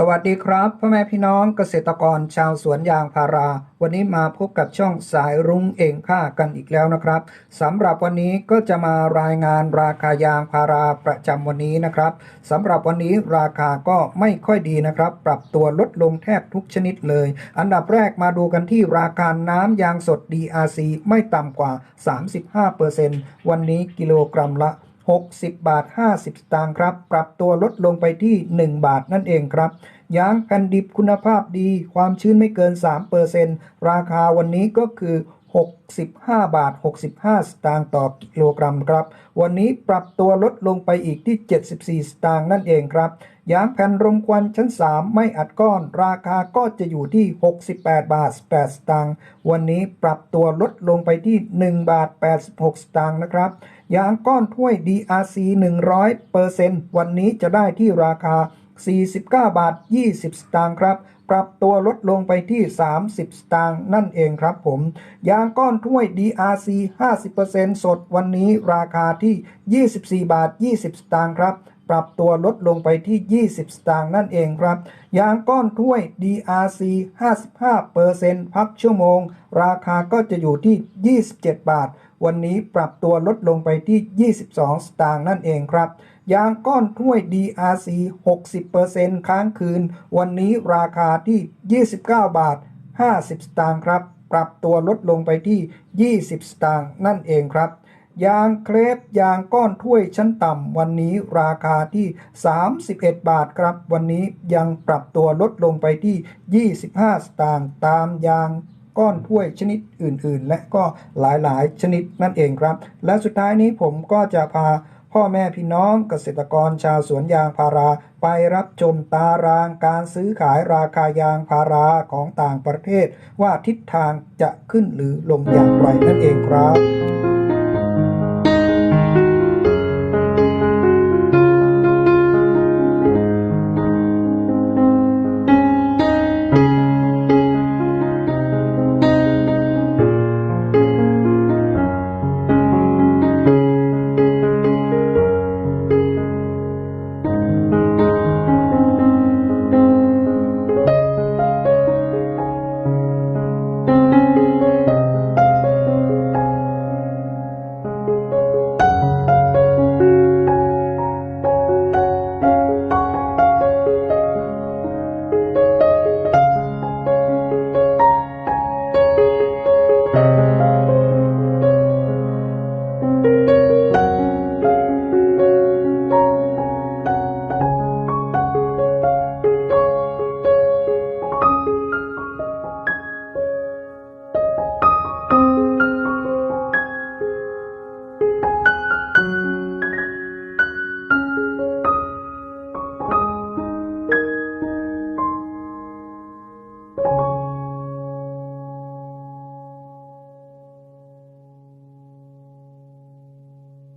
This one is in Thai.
สวัสดีครับพ่อแม่พี่น้องเกษตรกรชาวสวนยางพารา วันนี้มาพบกับช่องสายรุ้งเองค่ากันอีกแล้วนะครับสำหรับวันนี้ก็จะมารายงานราคายางพาราประจำวันนี้นะครับสำหรับวันนี้ราคาก็ไม่ค่อยดีนะครับ ปรับตัวลดลงแทบทุกชนิดเลย อันดับแรกมาดูกันที่ราคาน้ำยางสด DRC ไม่ต่ำกว่า 35%วันนี้กิโลกรัมละ 60 บาท 50 สตางค์ครับ ปรับตัวลดลงไปที่ 1 บาทนั่นเองครับยางแผ่นดิบคุณภาพดี ความชื้นไม่เกิน 3%ราคาวันนี้ก็คือ 65 บาท 65 สตางค์ต่อกิโลกรัมครับ วันนี้ปรับตัวลดลงไปอีกที่ 74 สตางค์นั่นเองครับ ยางแผ่นรมควันชั้น 3 ไม่อัดก้อน ราคาก็จะอยู่ที่ 68 บาท 8 สตางค์ วันนี้ปรับตัวลดลงไปที่ 1 บาท 86 สตางค์นะครับ ยางก้อนถ้วย DRC 100%วันนี้จะได้ที่ราคา 49 บาท 20 สตางค์ครับ ปรับตัวลดลงไปที่ 30 สตางค์นั่นเองครับผม ยางก้อนถ้วย DRC 50%สดวันนี้ราคาที่ 24 บาท 20 สตางค์ครับ ปรับตัวลดลงไปที่ 20 สตางค์นั่นเองครับ ยางก้อนถ้วย DRC 55%พักชั่วโมง ราคาก็จะอยู่ที่ 27 บาท วันนี้ปรับตัวลดลงไปที่ 22 สตางค์นั่นเองครับ ยางก้อนถ้วย DRC 60%ค้างคืน วันนี้ราคาที่ 29 บาท 50 สตางค์ครับ ปรับตัวลดลงไปที่ 20 สตางค์นั่นเองครับยางเครปยางก้อนถ้วยชั้นต่ำ วันนี้ราคาที่ 31 บาทครับ วันนี้ยังปรับตัวลดลงไปที่ 25 สตางค์ตามยาง ก้อนถ้วยชนิดอื่นๆ และก็หลายๆ ชนิดนั่นเองครับ และสุดท้ายนี้ผมก็จะพาพ่อแม่พี่น้องเกษตรกรชาวสวนยางพารา ไปรับชมตารางการซื้อขายราคายางพาราของต่างประเทศ ว่าทิศทางจะขึ้นหรือลงอย่างไรนั่นเองครับ